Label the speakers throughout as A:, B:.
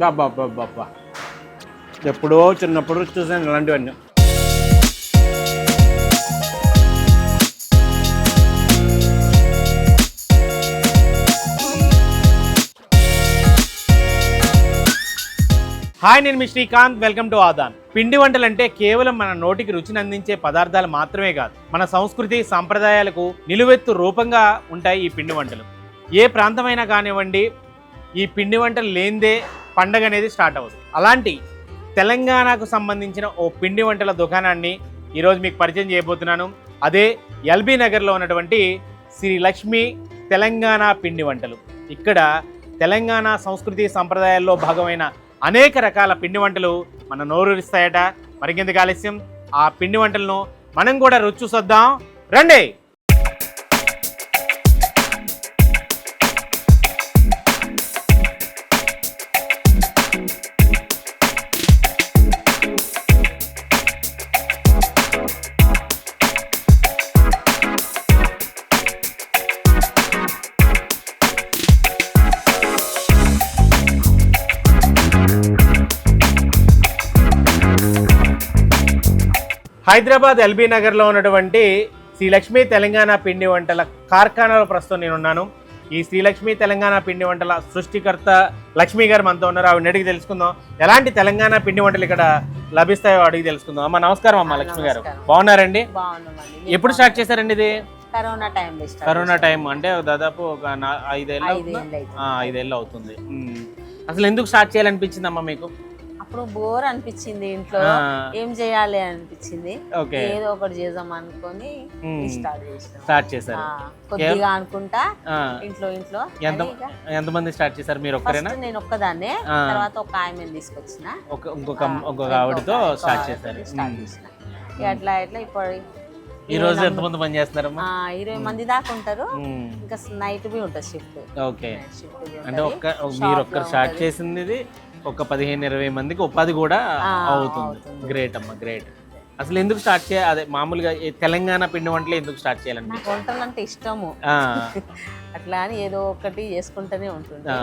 A: బాబా ఎప్పుడో చిన్నప్పుడు చూసాను ఇలాంటివన్నీ. హాయ్ నేను మీ శ్రీకాంత్. Welcome to Aadhan. పిండి వంటలు అంటే కేవలం మన నోటికి రుచిని అందించే పదార్థాలు మాత్రమే కాదు మన సంస్కృతి సాంప్రదాయాలకు నిలువెత్తు రూపంగా ఉంటాయి ఈ పిండి వంటలు. ఏ ప్రాంతమైనా కానివ్వండి ఈ పిండి వంటలు లేనిదే పండగ అనేది స్టార్ట్ అవుతుంది అలాంటి తెలంగాణకు సంబంధించిన ఓ పిండి వంటల దుకాణాన్ని ఈరోజు మీకు పరిచయం చేయబోతున్నాను. అదే ఎల్బీ నగర్లో ఉన్నటువంటి శ్రీ లక్ష్మి తెలంగాణ పిండి వంటలు. ఇక్కడ తెలంగాణ సంస్కృతి సంప్రదాయాల్లో భాగమైన అనేక రకాల పిండి వంటలు మన నోరూరిస్తాయట. మరికెందుకు ఆలస్యం? ఆ పిండి వంటలను మనం కూడా రుచి చూసొద్దాం. రండి! హైదరాబాద్ ఎల్బీ నగర్లో ఉన్నటువంటి శ్రీలక్ష్మి తెలంగాణ పిండి వంటల కార్ఖానాలో ప్రస్తుతం నేను ఉన్నాను ఈ శ్రీలక్ష్మి తెలంగాణ పిండి వంటల సృష్టికర్త లక్ష్మి గారు మనతో ఉన్నారు. ఆవిడ అడిగి తెలుసుకుందాం. ఎలాంటి తెలంగాణ పిండి వంటలు ఇక్కడ లభిస్తాయో అడిగి తెలుసుకుందాం. అమ్మ నమస్కారం అమ్మ లక్ష్మి గారు. బాగున్నారండి? ఎప్పుడు స్టార్ట్ చేశారండి ఇది?
B: కరోనా టైం
A: కరోనా టైం అంటే దాదాపు ఒక ఐదేళ్ళు ఐదేళ్ళు అవుతుంది. అసలు ఎందుకు స్టార్ట్ చేయాలనిపించింది అమ్మ మీకు?
B: అప్పుడు బోర్ అనిపించింది ఇంట్లో. ఏం చేయాలి అనిపించింది. ఏదో ఒకటి చేద్దాం అనుకొని. స్టార్ట్
A: చేశారు.
B: కొద్దిగా అనుకుంటా ఇంట్లో ఇంట్లో.
A: ఎంత ఎంతమంది స్టార్ట్ చేశారు? మీరు ఒక్కరేనా?
B: నేను ఒక్కదాన్నే. తర్వాత ఒక ఆమెను తీసుకొచ్చిన.
A: ఒక ఇంకొక ఇంకొక ఆవిడతో స్టార్ట్ చేశారు.
B: స్టార్ట్. చేసిన. అట్లా ఇట్లా ఇప్పుడు
A: ఈ రోజు ఎంతమంది పని చేస్తున్నారమ్మా?
B: ఆ, ఇరవై మంది దాకా ఉంటారు. ఇంకా నైట్ బి ఉంటుంది షిఫ్ట్
A: ఓకే. అంటే ఒక్క మీరు ఒక్కరు స్టార్ట్ చేసింది ఒక పదిహేను ఇరవై మందికి ఉపాధి కూడా అవుతుంది. గ్రేట్ అమ్మా గ్రేట్ అసలు ఎందుకు స్టార్ట్ చేయ అదే మామూలుగా తెలంగాణ పిండి వంటలు ఎందుకు స్టార్ట్ చేయాలండి?
B: నాకు వంటలు అంటే ఇష్టము అట్లా అని ఏదో ఒకటి చేసుకుంటూనే ఉంటుంది.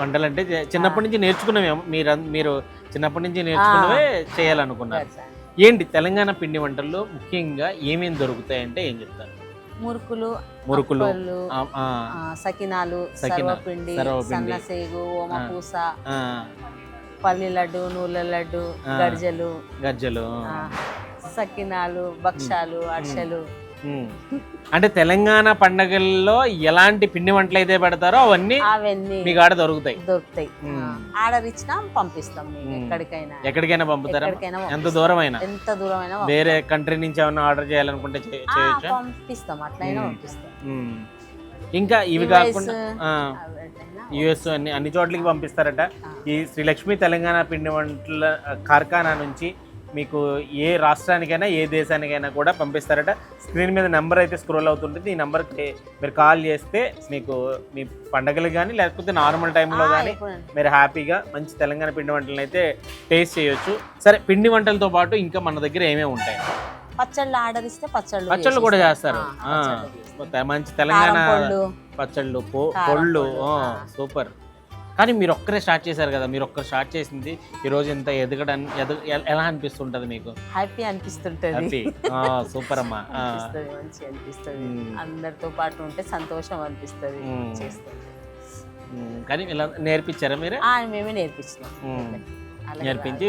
A: వంటలు అంటే చిన్నప్పటి నుంచి నేర్చుకున్నవే మీరు మీరు చిన్నప్పటి నుంచి నేర్చుకున్నవే చేయాలనుకున్నారు. ఏంటి తెలంగాణ పిండి వంటల్లో ముఖ్యంగా ఏమేమి దొరుకుతాయంటే ఏం చెప్తారు?
B: మురుకులు
A: మురుకులు
B: సకినాలు
A: సకినా-
B: సర్వపిండి. సన్నసేగు ఓమపూస పల్లి లడ్డు నూనె లడ్డు. గర్జలు.
A: గజ్జలు
B: ఆ, సకినాలు భక్షాలు అరిసెలు.
A: ఉమ్. అంటే తెలంగాణ పండగల్లో ఎలాంటి పిండి వంటలు అయితే పెడతారో అవన్నీ
B: అవన్నీ
A: మీకు ఆడ దొరుకుతాయి
B: దొరుకుతాయి. ఆర్డర్ ఇచ్చినా పంపిస్తాం
A: మ్మ్.
B: ఎక్కడికైనా
A: ఎక్కడికైనా పంపుతారా ఎంత. దూరం అయినా
B: ఎంత దూరమైనా పంపిస్తాం.
A: వేరే కంట్రీ నుంచి ఏమైనా ఆర్డర్ చేయాలనుకుంటే చేయొచ్చా
B: పంపిస్తాం అట్లయినా. పంపిస్తాం.
A: ఇంకా ఇవి కాకుండా యుఎస్ అన్ని అన్ని చోట్లకి పంపిస్తారట. ఈ శ్రీలక్ష్మి తెలంగాణ పిండి వంటల కార్ఖానా నుంచి మీకు ఏ రాష్ట్రానికైనా ఏ దేశానికైనా కూడా పంపిస్తారట. స్క్రీన్ మీద నెంబర్ అయితే స్క్రోల్ అవుతుంటుంది. ఈ నెంబర్కి మీరు కాల్ చేస్తే మీకు మీ పండగలు కానీ లేకపోతే నార్మల్ టైంలో కానీ మీరు హ్యాపీగా మంచి తెలంగాణ పిండి వంటలను అయితే టేస్ట్ చేయొచ్చు. సరే పిండి వంటలతో పాటు ఇంకా మన దగ్గర ఏమేమి ఉంటాయి?
B: పచ్చళ్ళు ఆర్డర్ ఇస్తే పచ్చళ్ళు
A: పచ్చళ్ళు కూడా. చేస్తారు. మంచి తెలంగాణ పచ్చళ్ళు పొళ్ళు. సూపర్. కానీ మీరు ఒక్కరే స్టార్ట్ చేశారు కదా మీరు ఒక్కరు స్టార్ట్ చేసింది ఈ రోజు ఇంత ఎదగడానికి ఎలా అనిపిస్తుంటది మీకు?
B: హ్యాపీ అనిపిస్తుంటది.
A: సూపర్ అమ్మా
B: అనిపిస్తుంది మంచి అనిపిస్తుంది.
A: మ్మ్.
B: అందరితో పాటు ఉంటే సంతోషం అనిపిస్తుంది
A: కానీ ఇలా నేర్పించారా మీరే?
B: మేమే నేర్పించినాం. అలాగే
A: నేర్పించి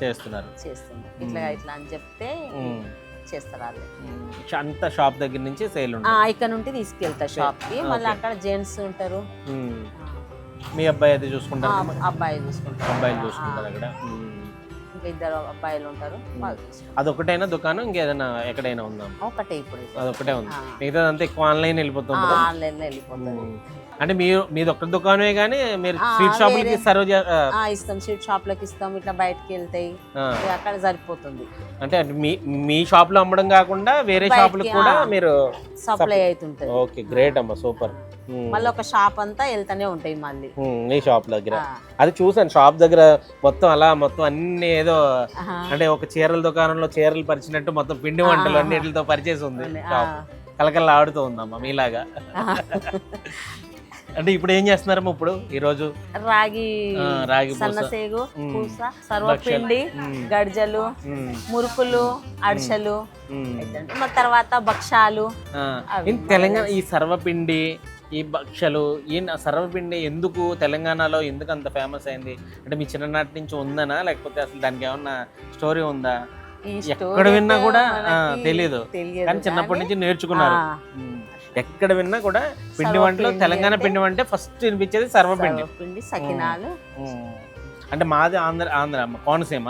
A: చేస్తున్నారు.
B: చేస్తున్నాం. ఇట్లా. ఇట్లా అని చెప్తే చేస్తారు వాళ్ళు.
A: అంత షాప్ దగ్గర నుంచి సేల్
B: ఇక్కడ నుండి తీసుకెళ్తా షాప్కి మళ్ళీ. అక్కడ జెంట్స్ ఉంటారు.
A: మీ అబ్బాయి అయితే చూసుకుంటారు
B: అబ్బాయి చూసుకుంటారు.
A: అబ్బాయిలు చూసుకుంటారు అక్కడ.
B: ఇంకా ఇద్దరు అబ్బాయిలు ఉంటారు.
A: అదొకటైనా దుకాణం ఇంకేదైనా ఎక్కడైనా ఉందా?
B: ఒకటే ఇప్పుడు
A: అదొకటే ఉంది. మిగతా అంతా ఎక్కువ ఆన్లైన్ వెళ్ళిపోతుంది?
B: ఆన్లైన్ వెళ్ళిపోతుంది.
A: అంటే మీరు మీది ఒక్క దుకాణమే కానీ మీరు స్వీట్ షాపులకి సర్వ్
B: ఇస్తాం. స్వీట్ షాప్ లకి ఇస్తాం. ఇట్లా బయటకి వెళ్తాయి. అక్కడ సరిపోతుంది.
A: అంటే మీ మీ షాప్లో అమ్మడం కాకుండా వేరే షాపులకు కూడా. మీరు
B: సప్లై అవుతుంటది.
A: ఓకే గ్రేట్ అమ్మా. సూపర్.
B: మళ్ళీ ఒక షాప్ అంతా వెళ్తానే ఉంటాయి మళ్ళీ.
A: మీ షాప్ దగ్గర. అది చూసాను షాప్ దగ్గర మొత్తం అలా మొత్తం అన్ని ఏదో. అంటే ఒక చీరల దుకాణంలో చీరలు పరిచినట్టు మొత్తం పిండి వంటలు అన్నిటితో పరిచేసి ఉంది షాప్. కలకల్లా ఆడుతూ ఉందమ్మా మీలాగా. అంటే ఇప్పుడు ఏం చేస్తున్నారమ్మా ఇప్పుడు? ఈ రోజు
B: రాగి
A: రాగి.
B: సన్నసేగు. పూస సర్వపిండి. గడ్జలు మురుకులు. మరి తర్వాత భక్షాలు
A: తెలంగాణ ఈ సర్వపిండి ఈ భక్షలు ఈ సర్వపిండి ఎందుకు తెలంగాణలో ఎందుకు అంత ఫేమస్ అయింది? అంటే మీ చిన్ననాటి నుంచి ఉందనా? లేకపోతే అసలు దానికి ఏమన్నా స్టోరీ ఉందా? ఎక్కడ విన్నా కూడా
B: తెలియదు.
A: కానీ చిన్నప్పటి నుంచి నేర్చుకున్నారు. ఎక్కడ విన్నా కూడా పిండి వంటలు తెలంగాణ పిండి వంటే ఫస్ట్ వినిపించేది సర్వపిండి.
B: సకినాలు.
A: అంటే మాది ఆంధ్ర ఆంధ్ర కోనసీమ.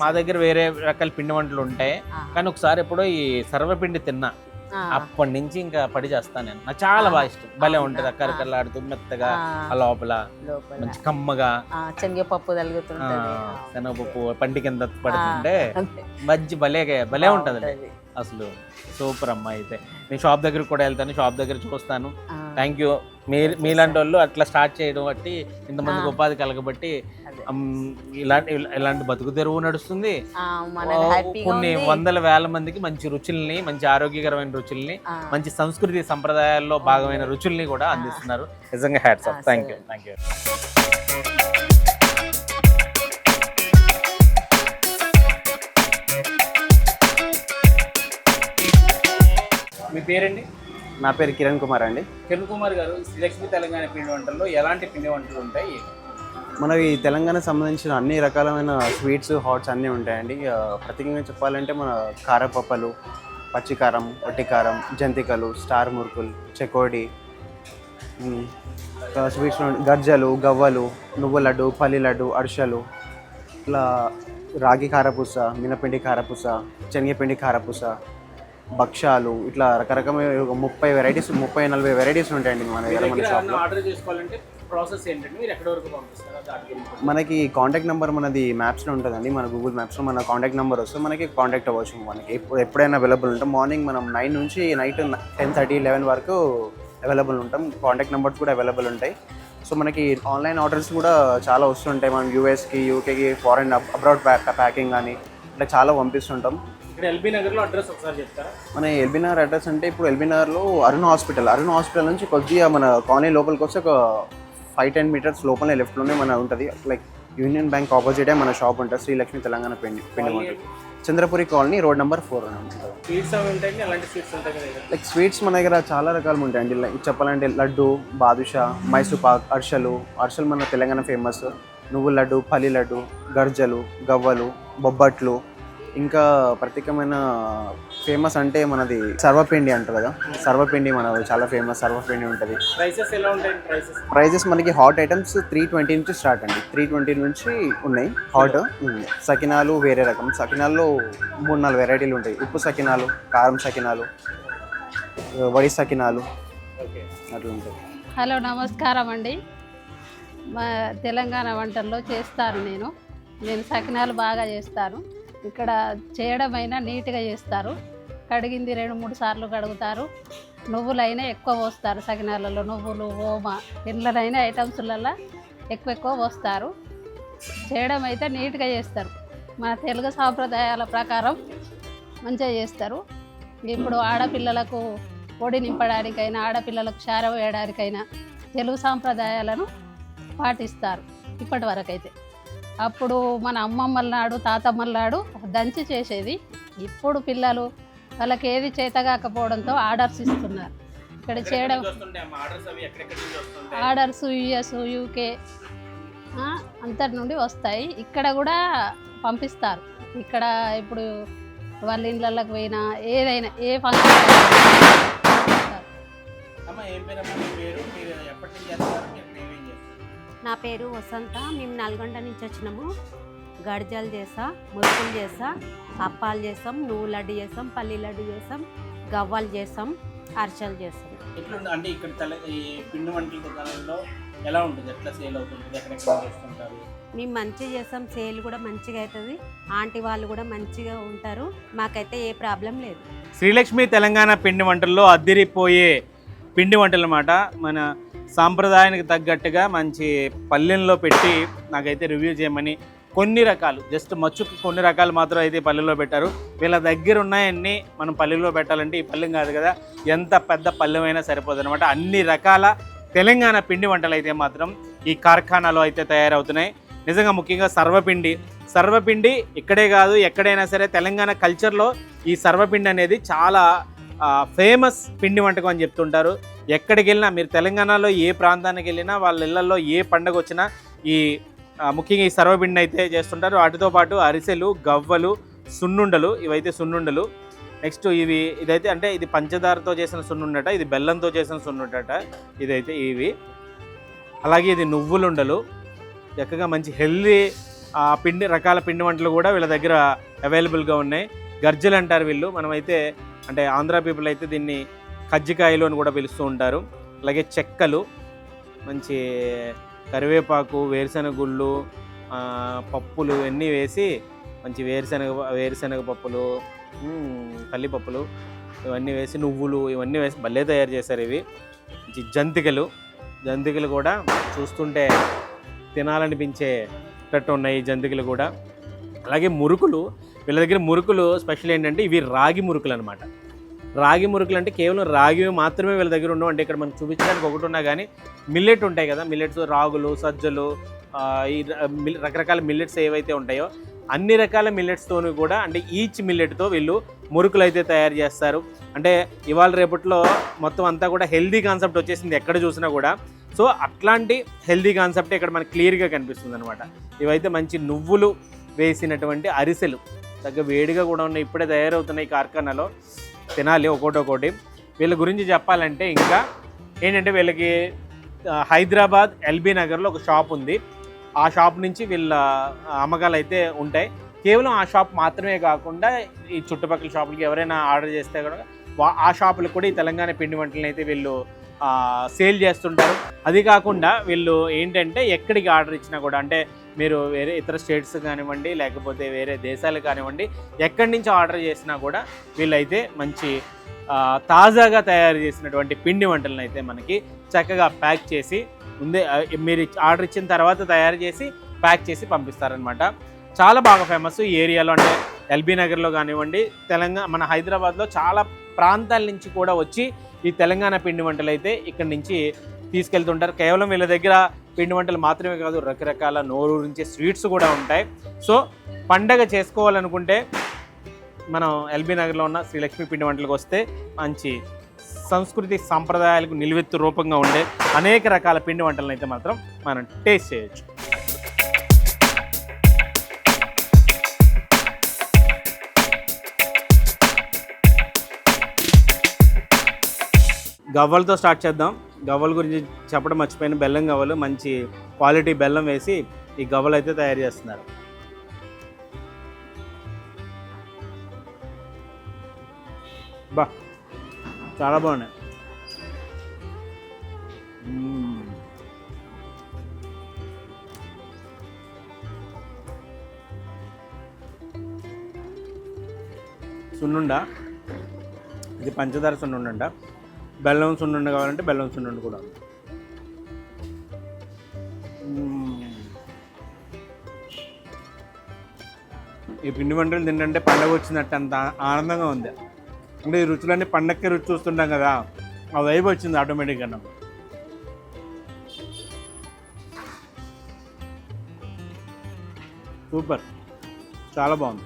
A: మా దగ్గర వేరే రకాల పిండి వంటలు ఉంటాయి. కానీ ఒకసారి ఎప్పుడో ఈ సర్వపిండి తిన్నా. అప్పటి నుంచి ఇంకా పడి చేస్తాను నేను. నాకు చాలా బాగా ఇష్టం. భలే? ఉంటుంది కరకరలాడుతూ మెత్తగా
B: ఆ,
A: లోపల. మంచి కమ్మగా.
B: శనగపప్పు తలుగుతుంటది.
A: శనగపప్పు పంటి కింద పడుతుంటే. మంచి భలే భలే ఉంటుంది. అసలు సూపర్ అమ్మ అయితే. నేను షాప్ దగ్గరికి కూడా వెళ్తాను. షాప్ దగ్గర చూస్తాను. థ్యాంక్ యూ మీ మీలాంటి వాళ్ళు అట్లా స్టార్ట్ చేయడం బట్టి ఇంతమందికి. ఉపాధి కలగబట్టి ఇలాంటి ఇలాంటి బతుకు తెరువు నడుస్తుంది. కొన్ని. వందల వేల మందికి మంచి రుచుల్ని మంచి ఆరోగ్యకరమైన రుచుల్ని మంచి సంస్కృతి సంప్రదాయాల్లో భాగమైన రుచుల్ని కూడా అందిస్తున్నారు. నిజంగా hats off thank you. Thank you మీ పేరండి?
C: నా పేరు కిరణ్ కుమార్ అండి.
A: కిరణ్ కుమార్ గారు శ్రీలక్ష్మి తెలంగాణ పిండి వంటల్లో ఎలాంటి పిండి వంటలు ఉంటాయి?
C: మనవి తెలంగాణ సంబంధించిన అన్ని రకాలమైన స్వీట్స్ హాట్స్ అన్నీ ఉంటాయండి. ప్రత్యేకంగా చెప్పాలంటే మన కారపప్పలు పచ్చికారం వట్టికారం జంతికలు స్టార్ మురుకులు చెకోడి స్వీట్స్ గర్జలు గవ్వలు నువ్వు లడ్డు పల్లి లడ్డు అరిసెలు ఇట్లా రాగి కారపూస మినపిండి కారపూస శనగపిండి కారపూస భక్షాలు ఇట్లా రకరకమైన ముప్పై వెరైటీస్ ముప్పై నలభై వెరైటీస్ ఉంటాయండి మన దగ్గర మన షాప్లో
A: ఆర్డర్ చేసుకోవాలంటే ప్రాసెస్ ఏంటంటే మీరు ఎక్కడి వరకు పంపిస్తారా గురించి
C: మనకి కాంటాక్ట్ నెంబర్ మనది మ్యాప్స్లో ఉంటుందండి. మన గూగుల్ మ్యాప్స్లో మన కాంటాక్ట్ నెంబర్ వస్తే మనకి కాంటాక్ట్ అవ్వచ్చు. మనకి ఎప్పుడు ఎప్పుడైనా అవైలబుల్ ఉంటాం. మార్నింగ్ మనం నైన్ నుంచి నైట్ టెన్ థర్టీ లెవెన్ వరకు అవైలబుల్ ఉంటాం. కాంటాక్ట్ నెంబర్స్ కూడా అవైలబుల్ ఉంటాయి. సో మనకి ఆన్లైన్ ఆర్డర్స్ కూడా చాలా వస్తుంటాయి. మనం యూఎస్కి యూకేకి ఫారెన్ అబ్రాడ్ ప్యాకింగ్ కానీ ఇట్లా చాలా పంపిస్తుంటాం.
A: ఇక్కడ ఎల్బీ నగర్లో అడ్రస్ ఒకసారి చెప్తారా?
C: మన ఎల్బీనగర్ అడ్రస్ అంటే ఇప్పుడు ఎల్బీనగర్లో అరుణ్ హాస్పిటల్. అరుణ్ హాస్పిటల్ నుంచి కొద్దిగా మన కాలనీ లోపలికి వస్తే ఒక ఫైవ్ టెన్ మీటర్స్ లోపలనే లెఫ్ట్లోనే మన ఉంటుంది. లైక్ యూనియన్ బ్యాంక్ ఆపోజిటే మన షాప్ ఉంటుంది. శ్రీలక్ష్మి తెలంగాణ పిండి పిండి వంటలు Chandrapuri colony road number four ఉంటుంది. లైక్ స్వీట్స్ మన దగ్గర చాలా రకాలు ఉంటాయండి. లైక్ చెప్పాలంటే లడ్డు బాదుషా మైసూర్ పాక్ అర్షలు అర్షలు మన తెలంగాణ ఫేమస్ నువ్వుల లడ్డు పల్లి లడ్డు గర్జలు గవ్వలు బొబ్బట్లు. ఇంకా ప్రత్యేకమైన ఫేమస్ అంటే మనది సర్వపిండి అంటారు కదా. సర్వపిండి మన చాలా ఫేమస్ సర్వపిండి ఉంటుంది.
A: ప్రైసెస్ ఎలా ఉంటాయి? ప్రైసెస్
C: ప్రైజెస్ మనకి హాట్ ఐటమ్స్ త్రీ ట్వంటీ నుంచి స్టార్ట్ అండి. త్రీ ట్వంటీ నుంచి ఉన్నాయి. హాట్ సకినాలు వేరే రకం. సకినాల్లో మూడు నాలుగు వెరైటీలు ఉంటాయి. ఉప్పు సకినాలు కారం సకినాలు వడి సకినాలు
A: ఓకే
C: అట్లా ఉంటాయి.
D: హలో నమస్కారం అండి. మా తెలంగాణ వంటల్లో చేస్తాను నేను. నేను సకినాలు బాగా చేస్తాను. ఇక్కడ చేయడమైనా నీట్గా చేస్తారు. కడిగింది రెండు మూడు సార్లు కడుగుతారు. నువ్వులైనా ఎక్కువ పోస్తారు సకినాలలో. నువ్వులు ఓమ ఇండ్లనైనా ఐటమ్స్లలో ఎక్కువ ఎక్కువ పోస్తారు. చేయడం అయితే నీట్గా చేస్తారు. మన తెలుగు సాంప్రదాయాల ప్రకారం మంచిగా చేస్తారు. ఇప్పుడు ఆడపిల్లలకు పొడి నింపడానికైనా ఆడపిల్లలకు చార వేయడానికైనా తెలుగు సాంప్రదాయాలను పాటిస్తారు. ఇప్పటి వరకైతే. అప్పుడు మన అమ్మమ్మల నాడు తాతమ్మల నాడు దంచి చేసేది. ఇప్పుడు పిల్లలు వాళ్ళకి ఏది చేతగాకపోవడంతో ఆర్డర్స్ ఇస్తున్నారు. ఇక్కడ చేయడం
A: ఆర్డర్స్
D: యుఎస్ యూకే అంతటి నుండి వస్తాయి. ఇక్కడ కూడా పంపిస్తారు. ఇక్కడ ఇప్పుడు వాళ్ళ ఇళ్ళకి పోయినా ఏదైనా ఏ ఫంక్షన్
E: నా పేరు వసంత. మేము నల్గొండ నుంచి వచ్చినాము. గడిజలు చేసా మురుకులు చేసా అప్పాలు చేస్తాం నువ్వు లడ్డు చేస్తాం పల్లి లడ్డు చేస్తాం గవ్వలు చేస్తాం అరిసెలు చేస్తాం.
A: ఎట్లా ఉంది? అంటే ఇక్కడ తెల ఈ పిండి వంటల దుకాణంలో ఎలా ఉంటుంది? ఎట్లా సేల్ అవుతుంది? ఎక్కడెక్కడ చేస్తుంటారు
E: మేము మంచిగా చేస్తాం. సేల్ కూడా మంచిగా అవుతుంది. ఆంటీ వాళ్ళు కూడా మంచిగా ఉంటారు. మాకైతే ఏ ప్రాబ్లం లేదు.
A: శ్రీలక్ష్మి తెలంగాణ పిండి వంటల్లో అద్దిరిపోయే పిండి వంటలు అన్నమాట మన సాంప్రదాయానికి తగ్గట్టుగా మంచి పల్లెల్లో పెట్టి నాకైతే రివ్యూ చేయమని కొన్ని రకాలు జస్ట్ మచ్చుకి కొన్ని రకాలు మాత్రం అయితే పల్లెల్లో పెట్టారు. వీళ్ళ దగ్గర ఉన్నాయన్నీ మనం పల్లెల్లో పెట్టాలంటే ఈ పల్లెం కాదు కదా ఎంత పెద్ద పల్లెమైనా సరిపోదు అనమాట అన్ని రకాల తెలంగాణ పిండి వంటలు అయితే మాత్రం ఈ కార్ఖానాలో అయితే తయారవుతున్నాయి. నిజంగా ముఖ్యంగా సర్వపిండి. సర్వపిండి ఇక్కడే కాదు ఎక్కడైనా సరే తెలంగాణ కల్చర్లో ఈ సర్వపిండి అనేది చాలా ఫేమస్ పిండి వంటకం అని చెప్తుంటారు. ఎక్కడికి వెళ్ళినా మీరు తెలంగాణలో ఏ ప్రాంతానికి వెళ్ళినా వాళ్ళ ఇళ్ళలో ఏ పండగ వచ్చినా ఈ ముఖ్యంగా ఈ సర్వపిండిని అయితే చేస్తుంటారు. వాటితో పాటు అరిసెలు గవ్వలు సున్నుండలు ఇవైతే సున్నుండలు. నెక్స్ట్ ఇవి ఇదైతే అంటే ఇది పంచదారతో చేసిన సున్నుండట ఇది బెల్లంతో చేసిన సున్నుండట ఇదైతే ఇవి. అలాగే ఇది నువ్వులుండలు. చక్కగా మంచి హెల్దీ పిండి రకాల పిండి వంటలు కూడా వీళ్ళ దగ్గర అవైలబుల్గా ఉన్నాయి. గర్జలు అంటారు వీళ్ళు. మనమైతే అంటే ఆంధ్ర పీపుల్ అయితే దీన్ని కజ్జికాయలు అని కూడా పిలుస్తూ ఉంటారు. అలాగే చెక్కలు మంచి కరివేపాకు వేరుశనగ గుళ్ళు పప్పులు ఇవన్నీ వేసి మంచి వేరుశనగ వేరుశనగ పప్పులు పల్లిపప్పులు ఇవన్నీ వేసి నువ్వులు ఇవన్నీ వేసి భలే తయారు చేశారు ఇవి. మంచి జంతికలు జంతికలు కూడా చూస్తుంటే తినాలనిపించేటట్టు ఉన్నాయి ఈ జంతికలు కూడా. అలాగే మురుకులు వీళ్ళ దగ్గర మురుకులు స్పెషల్ ఏంటంటే ఇవి రాగి మురుకులు అనమాట రాగి మురుకులు అంటే కేవలం రాగి మాత్రమే వీళ్ళ దగ్గర ఉండవు. అంటే ఇక్కడ మనకు చూపించడానికి ఒకటి ఉన్నా కానీ మిల్లెట్ ఉంటాయి కదా మిల్లెట్స్ రాగులు సజ్జలు ఈ రకరకాల మిల్లెట్స్ ఏవైతే ఉంటాయో అన్ని రకాల మిల్లెట్స్తోని కూడా అంటే ఈచ్ మిల్లెట్తో వీళ్ళు మురుకులు అయితే తయారు చేస్తారు. అంటే ఇవాళ రేపట్లో మొత్తం అంతా కూడా హెల్దీ కాన్సెప్ట్ వచ్చేసింది ఎక్కడ చూసినా కూడా. సో అట్లాంటి హెల్దీ కాన్సెప్ట్ ఇక్కడ మనకి క్లియర్గా కనిపిస్తుంది అనమాట ఇవైతే మంచి నువ్వులు వేసినటువంటి అరిసెలు. తగ్గ వేడిగా కూడా ఉన్నాయి ఇప్పుడే తయారవుతున్నాయి కార్ఖానాలో. తినాలి ఒకటి ఒకటి వీళ్ళ గురించి చెప్పాలంటే ఇంకా ఏంటంటే వీళ్ళకి హైదరాబాద్ ఎల్బీ నగర్లో ఒక షాప్ ఉంది. ఆ షాప్ నుంచి వీళ్ళ అమ్మకాలు అయితే ఉంటాయి. కేవలం ఆ షాప్ మాత్రమే కాకుండా ఈ చుట్టుపక్కల షాపులకి ఎవరైనా ఆర్డర్ చేస్తే కూడా ఆ షాపులకు కూడా ఈ తెలంగాణ పిండి వంటలను అయితే వీళ్ళు సేల్ చేస్తుంటారు. అది కాకుండా వీళ్ళు ఏంటంటే ఎక్కడికి ఆర్డర్ ఇచ్చినా కూడా అంటే మీరు వేరే ఇతర స్టేట్స్ కానివ్వండి లేకపోతే వేరే దేశాలు కానివ్వండి ఎక్కడి నుంచి ఆర్డర్ చేసినా కూడా వీళ్ళైతే మంచి తాజాగా తయారు చేసినటువంటి పిండి వంటలను అయితే మనకి చక్కగా ప్యాక్ చేసి ముందే మీరు ఆర్డర్ ఇచ్చిన తర్వాత తయారు చేసి ప్యాక్ చేసి పంపిస్తారనమాట చాలా బాగా ఫేమస్ ఈ ఏరియాలో అంటే ఎల్బీ నగర్లో కానివ్వండి తెలంగాణ మన హైదరాబాద్లో చాలా ప్రాంతాల నుంచి కూడా వచ్చి ఈ తెలంగాణ పిండి వంటలు అయితే ఇక్కడి నుంచి తీసుకెళ్తుంటారు. కేవలం వీళ్ళ దగ్గర పిండి వంటలు మాత్రమే కాదు రకరకాల నోరూరించే స్వీట్స్ కూడా ఉంటాయి. సో పండగ చేసుకోవాలనుకుంటే మనం ఎల్బీ నగర్లో ఉన్న శ్రీలక్ష్మి పిండి వంటలకు వస్తే మంచి సంస్కృతి సాంప్రదాయాలకు నిలువెత్తు రూపంగా ఉండే అనేక రకాల పిండి వంటలను అయితే మాత్రం మనం టేస్ట్ చేయొచ్చు. గవ్వలతో స్టార్ట్ చేద్దాం. గవ్వల గురించి చెప్పడం మర్చిపోయిన. బెల్లం గవ్వలు మంచి క్వాలిటీ బెల్లం వేసి ఈ గవ్వలు అయితే తయారు చేస్తున్నారు. బా చాలా బాగున్నాయి. సున్నుండ ఇది పంచదార సున్నుండ బెల్లం సున్నుండ కావాలంటే బెల్లం సున్నుండ కూడా. ఈ పిండి వంటలు తింటే పండగ వచ్చినట్టు అంత ఆనందంగా ఉంది. అంటే ఈ రుచులన్నీ పండక్కి రుచి చూస్తుంటాం కదా ఆ వైబ్ వచ్చింది ఆటోమేటిక్గా నాకు. సూపర్. చాలా బాగుంది.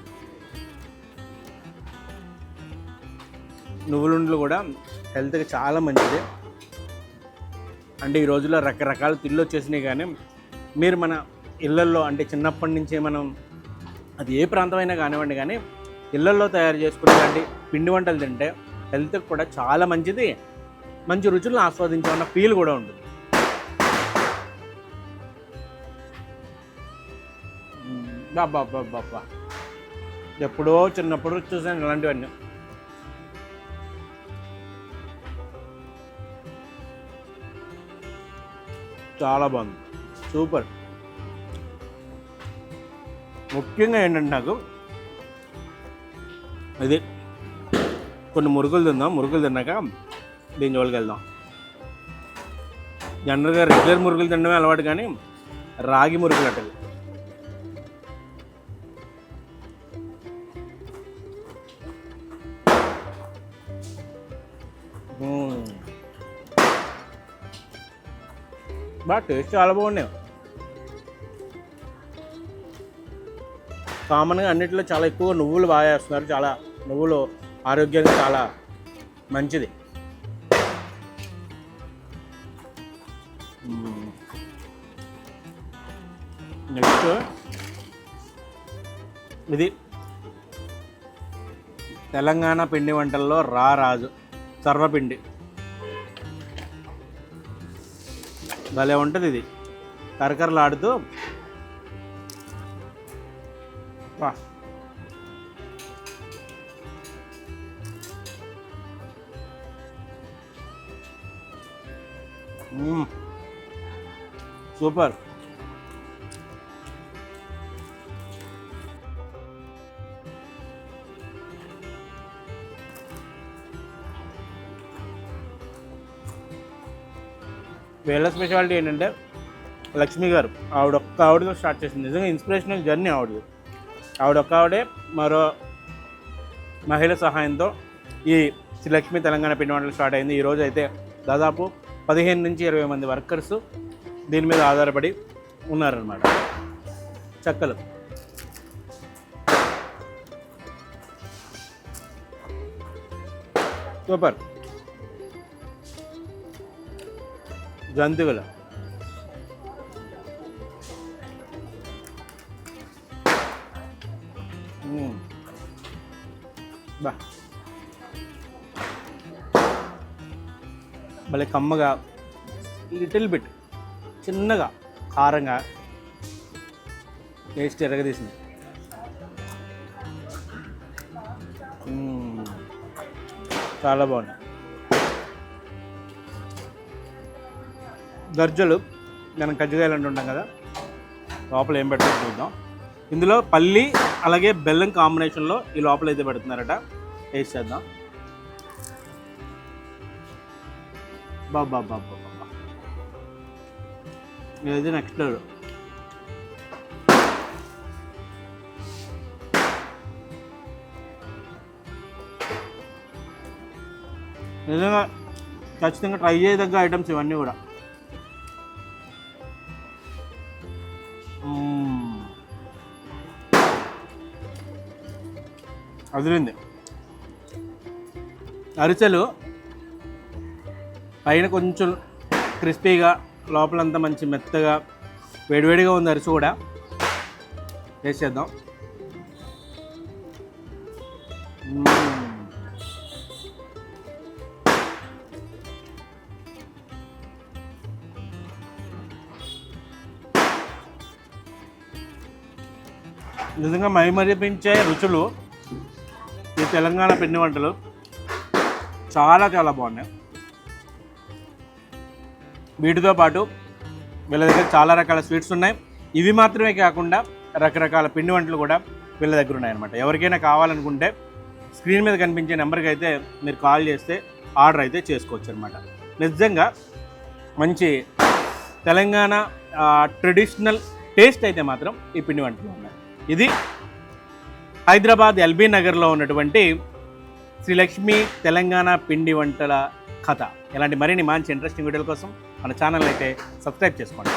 A: నువ్వులుండలు కూడా హెల్త్కి చాలా మంచిది. అంటే ఈ రోజుల్లో రకరకాల తిళ్ళు వచ్చేసినాయి కానీ మీరు మన ఇళ్ళల్లో అంటే చిన్నప్పటి నుంచే మనం అది ఏ ప్రాంతమైనా కానివ్వండి కానీ ఇళ్ళల్లో తయారు చేసుకునేలాంటి పిండి వంటలు తింటే హెల్త్కి కూడా చాలా మంచిది. మంచి రుచులను ఆస్వాదించామన్న ఫీల్ కూడా ఉంటుంది. బాబా బాబా ఎప్పుడో చిన్నప్పుడు చూసాను ఇలాంటివన్నీ. చాలా బాగుంది. సూపర్. ముఖ్యంగా ఏంటంటే నాకు ఇది కొన్ని మురుకులు తిందాం. మురుకులు తిన్నాక దీని జోలికి వెళ్దాం. జనరల్గా రెగ్యులర్ మురుకులు తినడమే అలవాటు కానీ రాగి మురుకులు అట్టవి. టేస్ట్ చాలా బాగున్నాయి. కామన్గా అన్నింటిలో చాలా ఎక్కువ నువ్వులు బాగా వేస్తున్నారు. చాలా నువ్వులు ఆరోగ్యానికి చాలా మంచిది. నెక్స్ట్ ఇది తెలంగాణ పిండి వంటల్లో రా రాజు. సర్వపిండి. భలే ఉంటుంది ఇది. కరకరలాడుతూ వా. సూపర్. వీళ్ళ స్పెషాలిటీ ఏంటంటే లక్ష్మి గారు ఆవిడ ఒక్క ఆవిడతో స్టార్ట్ చేసింది. నిజంగా ఇన్స్పిరేషనల్ జర్నీ ఆవిడది ఆవిడ ఒక్క ఆవిడే మరో మహిళ సహాయంతో ఈ శ్రీ లక్ష్మి తెలంగాణ పిండి వంటలు స్టార్ట్ అయింది. ఈరోజు అయితే దాదాపు పదిహేను నుంచి ఇరవై మంది వర్కర్స్ దీని మీద ఆధారపడి ఉన్నారనమాట చక్కలు. సూపర్. జంతువులు. బా. భలే కమ్మగా లిటిల్ బిట్ చిన్నగా కారంగా టేస్ట్ ఎరగదీసింది. చాలా బాగుంది. గర్జలు మనం కజ్జికాయలు అంటుంటాం కదా లోపల ఏం పెడతారో చూద్దాం. ఇందులో పల్లి అలాగే బెల్లం కాంబినేషన్లో ఈ లోపల అయితే పెడుతున్నారట. టేస్ట్ చేద్దాం. బాబా బాబా బాబా నెక్స్ట్ లెవెల్ నిజంగా ఖచ్చితంగా ట్రై చేయదగ్గ ఐటమ్స్ ఇవన్నీ కూడా. అదిరింది. అరిసెలు పైన కొంచెం క్రిస్పీగా లోపలంతా మంచి మెత్తగా వేడివేడిగా ఉంది అరిసి కూడా. టేస్ట్ చేద్దాం. నిజంగా మైమరిపించే రుచులు తెలంగాణ పిండి వంటలు చాలా చాలా బాగున్నాయి. వీటితో పాటు వీళ్ళ దగ్గర చాలా రకాల స్వీట్స్ ఉన్నాయి. ఇవి మాత్రమే కాకుండా రకరకాల పిండి వంటలు కూడా వీళ్ళ దగ్గర ఉన్నాయన్నమాట. ఎవరికైనా కావాలనుకుంటే స్క్రీన్ మీద కనిపించే నెంబర్కి అయితే మీరు కాల్ చేస్తే ఆర్డర్ అయితే చేసుకోవచ్చు అనమాట నిజంగా మంచి తెలంగాణ ట్రెడిషనల్ టేస్ట్ అయితే మాత్రం ఈ పిండి వంటలు ఉన్నాయి. ఇది హైదరాబాద్ ఎల్బీ నగర్లో ఉన్నటువంటి శ్రీలక్ష్మి తెలంగాణ పిండి వంటల కథ. ఇలాంటి మరిన్ని మంచి ఇంట్రెస్టింగ్ వీడియోల కోసం మన ఛానల్ అయితే సబ్స్క్రైబ్ చేసుకోండి.